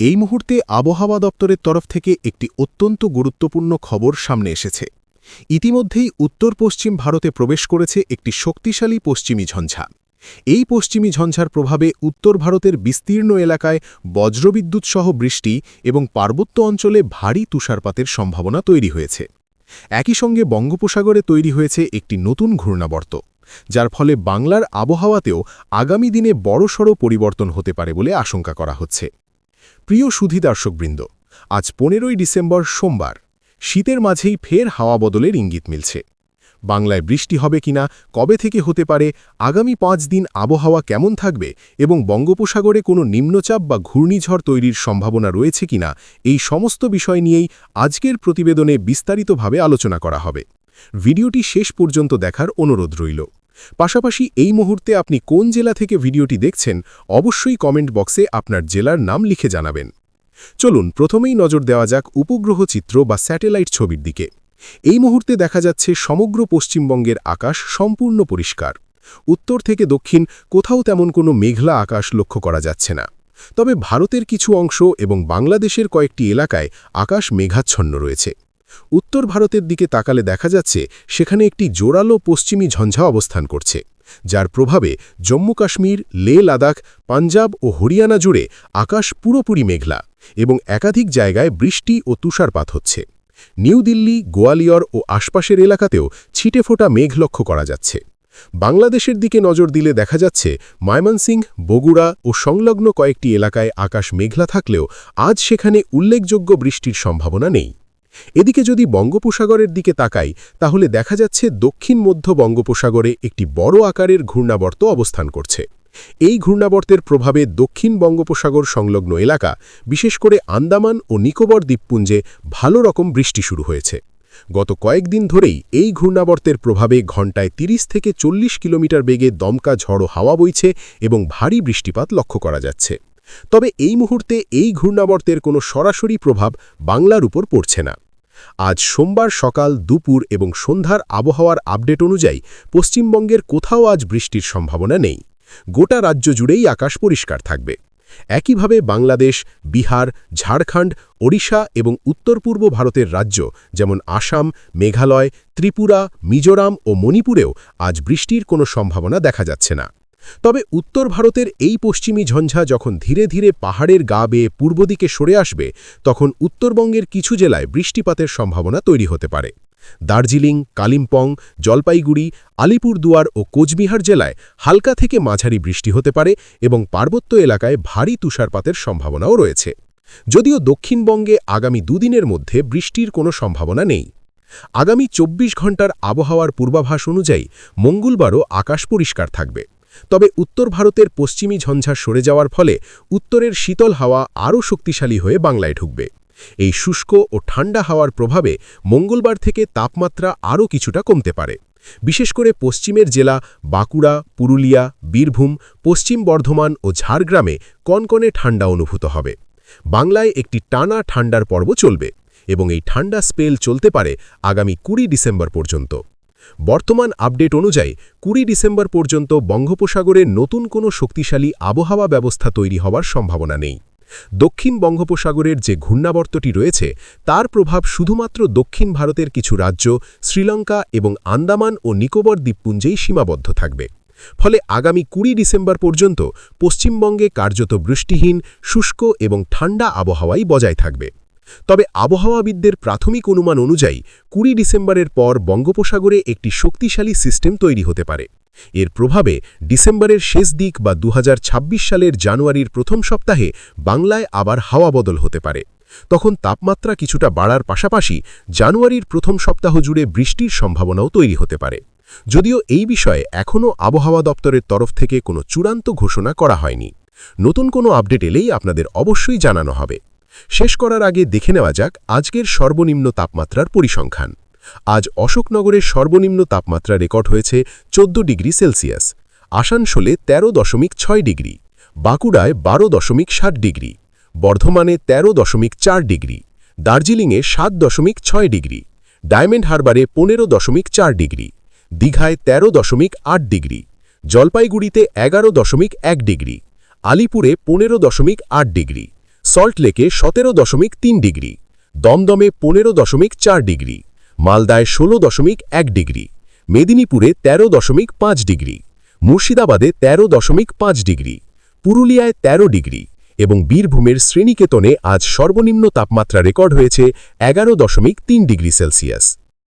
এই মুহূর্তে আবহাওয়া দপ্তরের তরফ থেকে একটি অত্যন্ত গুরুত্বপূর্ণ খবর সামনে এসেছে। ইতিমধ্যেই উত্তর পশ্চিম ভারতে প্রবেশ করেছে একটি শক্তিশালী পশ্চিমী ঝঞ্ঝা। এই পশ্চিমী ঝঞ্ঝার প্রভাবে উত্তর ভারতের বিস্তীর্ণ এলাকায় বজ্রবিদ্যুৎ সহ বৃষ্টি এবং পার্বত্য অঞ্চলে ভারী তুষারপাতের সম্ভাবনা তৈরি হয়েছে। একই সঙ্গে বঙ্গোপসাগরে তৈরি হয়েছে একটি নতুন ঘূর্ণাবর্ত, যার ফলে বাংলার আবহাওয়াতেও আগামী দিনে বড়সড় পরিবর্তন হতে পারে বলে আশঙ্কা করা হচ্ছে। প্রিয় সুধী দর্শকবৃন্দ, আজ পনেরোই ডিসেম্বর সোমবার। শীতের মাঝেই ফের হাওয়া বদলের ইঙ্গিত মিলছে। বাংলায় বৃষ্টি হবে কিনা, কবে থেকে হতে পারে, আগামী পাঁচ দিন আবহাওয়া কেমন থাকবে এবং বঙ্গোপসাগরে কোনো নিম্নচাপ বা ঘূর্ণিঝড় তৈরির সম্ভাবনা রয়েছে কিনা, এই সমস্ত বিষয় নিয়েই আজকের প্রতিবেদনে বিস্তারিতভাবে আলোচনা করা হবে। ভিডিওটি শেষ পর্যন্ত দেখার অনুরোধ রইল। পাশাপাশি এই মুহূর্তে আপনি কোন জেলা থেকে ভিডিওটি দেখছেন, অবশ্যই কমেন্ট বক্সে আপনার জেলার নাম লিখে জানাবেন। চলুন, প্রথমেই নজর দেওয়া যাক উপগ্রহ চিত্র বা স্যাটেলাইট ছবির দিকে। এই মুহূর্তে দেখা যাচ্ছে সমগ্র পশ্চিমবঙ্গের আকাশ সম্পূর্ণ পরিষ্কার। উত্তর থেকে দক্ষিণ কোথাও তেমন কোনো মেঘলা আকাশ লক্ষ্য করা যাচ্ছে না। তবে ভারতের কিছু অংশ এবং বাংলাদেশের কয়েকটি এলাকায় আকাশ মেঘাচ্ছন্ন রয়েছে। উত্তর ভারতের দিকে তাকালে দেখা যাচ্ছে সেখানে একটি জোরালো পশ্চিমী ঝঞ্ঝা অবস্থান করছে, যার প্রভাবে জম্মু কাশ্মীর, লে লাদাখ, পাঞ্জাব ও হরিয়ানা জুড়ে আকাশ পুরোপুরি মেঘলা এবং একাধিক জায়গায় বৃষ্টি ও তুষারপাত হচ্ছে। নিউ দিল্লি, গোয়ালিয়র ও আশপাশের এলাকাতেও ছিটে ফোটা মেঘ লক্ষ্য করা যাচ্ছে। বাংলাদেশের দিকে নজর দিলে দেখা যাচ্ছে ময়মনসিংহ, বগুড়া ও সংলগ্ন কয়েকটি এলাকায় আকাশ মেঘলা থাকলেও আজ সেখানে উল্লেখযোগ্য বৃষ্টির সম্ভাবনা নেই। এদিকে যদি বঙ্গোপসাগরের দিকে তাকাই, তাহলে দেখা যাচ্ছে দক্ষিণ মধ্য বঙ্গোপসাগরে একটি বড় আকারের ঘূর্ণাবর্ত অবস্থান করছে। এই ঘূর্ণাবর্তের প্রভাবে দক্ষিণ বঙ্গোপসাগর সংলগ্ন এলাকা, বিশেষ করে আন্দামান ও নিকোবর দ্বীপপুঞ্জে ভালো রকম বৃষ্টি শুরু হয়েছে। গত কয়েকদিন ধরেই এই ঘূর্ণাবর্তের প্রভাবে ঘণ্টায় ৩০ থেকে চল্লিশ কিলোমিটার বেগে দমকা ঝড়ো হাওয়া বইছে এবং ভারী বৃষ্টিপাত লক্ষ্য করা যাচ্ছে। তবে এই মুহূর্তে এই ঘূর্ণাবর্তের কোনো সরাসরি প্রভাব বাংলার উপর পড়ছে না। আজ সোমবার সকাল, দুপুর এবং সন্ধ্যার আবহাওয়ার আপডেট অনুযায়ী পশ্চিমবঙ্গের কোথাও আজ বৃষ্টির সম্ভাবনা নেই। গোটা রাজ্য জুড়েই আকাশ পরিষ্কার থাকবে। একইভাবে বাংলাদেশ, বিহার, ঝাড়খণ্ড, ওড়িশা এবং উত্তর পূর্ব ভারতের রাজ্য যেমন আসাম, মেঘালয়, ত্রিপুরা, মিজোরাম ও মণিপুরেও আজ বৃষ্টির কোনো সম্ভাবনা দেখা যাচ্ছে না। তবে উত্তর ভারতের এই পশ্চিমী ঝঞ্ঝা যখন ধীরে ধীরে পাহাড়ের গা বেয়ে পূর্ব দিকে সরে আসবে, তখন উত্তরবঙ্গের কিছু জেলায় বৃষ্টিপাতের সম্ভাবনা তৈরি হতে পারে। দার্জিলিং, কালিম্পং, জলপাইগুড়ি, আলিপুরদুয়ার ও কোচবিহার জেলায় হালকা থেকে মাঝারি বৃষ্টি হতে পারে এবং পার্বত্য এলাকায় ভারী তুষারপাতের সম্ভাবনাও রয়েছে। যদিও দক্ষিণবঙ্গে আগামী দুদিনের মধ্যে বৃষ্টির কোনো সম্ভাবনা নেই। আগামী ২৪ ঘণ্টার আবহাওয়ার পূর্বাভাস অনুযায়ী মঙ্গলবারও আকাশ পরিষ্কার থাকবে। তবে উত্তর ভারতের পশ্চিমী ঝঞ্ঝা সরে যাওয়ার ফলে উত্তরের শীতল হাওয়া আরও শক্তিশালী হয়ে বাংলায় ঢুকবে। এই শুষ্ক ও ঠান্ডা হাওয়ার প্রভাবে মঙ্গলবার থেকে তাপমাত্রা আরও কিছুটা কমতে পারে। বিশেষ করে পশ্চিমের জেলা বাঁকুড়া, পুরুলিয়া, বীরভূম, পশ্চিম বর্ধমান ও ঝাড়গ্রামে কনকনে ঠান্ডা অনুভূত হবে। বাংলায় একটি টানা ঠান্ডার পর্ব চলবে এবং এই ঠান্ডা স্পেল চলতে পারে আগামী কুড়ি ডিসেম্বর পর্যন্ত। বর্তমান আপডেট অনুযায়ী কুড়ি ডিসেম্বর পর্যন্ত বঙ্গোপসাগরে নতুন কোনো শক্তিশালী আবহাওয়া ব্যবস্থা তৈরি হওয়ার সম্ভাবনা নেই। দক্ষিণ বঙ্গোপসাগরের যে ঘূর্ণাবর্তটি রয়েছে, তার প্রভাব শুধুমাত্র দক্ষিণ ভারতের কিছু রাজ্য, শ্রীলঙ্কা এবং আন্দামান ও নিকোবর দ্বীপপুঞ্জেই সীমাবদ্ধ থাকবে। ফলে আগামী কুড়ি ডিসেম্বর পর্যন্ত পশ্চিমবঙ্গে কার্যত বৃষ্টিহীন, শুষ্ক এবং ঠান্ডা আবহাওয়াই বজায় থাকবে। তবে আবহাওয়াবিদদের প্রাথমিক অনুমান অনুযায়ী কুড়ি ডিসেম্বরের পর বঙ্গোপসাগরে একটি শক্তিশালী সিস্টেম তৈরি হতে পারে। এর প্রভাবে ডিসেম্বরের শেষ দিক বা দু হাজার ছাব্বিশ সালের জানুয়ারির প্রথম সপ্তাহে বাংলায় আবার হাওয়া বদল হতে পারে। তখন তাপমাত্রা কিছুটা বাড়ার পাশাপাশি জানুয়ারির প্রথম সপ্তাহ জুড়ে বৃষ্টির সম্ভাবনাও তৈরি হতে পারে। যদিও এই বিষয়ে এখনও আবহাওয়া দপ্তরের তরফ থেকে কোনো চূড়ান্ত ঘোষণা করা হয়নি। নতুন কোনো আপডেট এলেই আপনাদের অবশ্যই জানানো হবে। শেষ করার আগে দেখে নেওয়া যাক আজকের সর্বনিম্ন তাপমাত্রার পরিসংখ্যান। আজ অশোকনগরের সর্বনিম্ন তাপমাত্রা রেকর্ড হয়েছে চোদ্দ ডিগ্রি সেলসিয়াস, আসানসোলে ১৩ দশমিক ছয় ডিগ্রি, বাঁকুড়ায় বারো দশমিক সাত ডিগ্রি, বর্ধমানে ১৩ দশমিক চার ডিগ্রি, দার্জিলিংয়ে সাত দশমিক ছয় ডিগ্রি, ডায়মন্ড হারবারে পনেরো দশমিক চার ডিগ্রি, দীঘায় ১৩ দশমিক আট ডিগ্রি, জলপাইগুড়িতে এগারো দশমিক এক ডিগ্রি, আলিপুরে পনেরো দশমিক আট ডিগ্রি সল্টলেকে সতেরো দশমিক তিন ডিগ্রি, দমদমে পনেরো দশমিক চার ডিগ্রি, মালদায় ষোলো দশমিক এক ডিগ্রি, মেদিনীপুরে ১৩ দশমিক পাঁচ ডিগ্রি, মুর্শিদাবাদে ১৩ দশমিক পাঁচ ডিগ্রি, পুরুলিয়ায় ১৩ ডিগ্রি এবং বীরভূমের শ্রেণীকেতনে আজ সর্বনিম্ন তাপমাত্রা রেকর্ড হয়েছে এগারো দশমিক তিন ডিগ্রি সেলসিয়াস।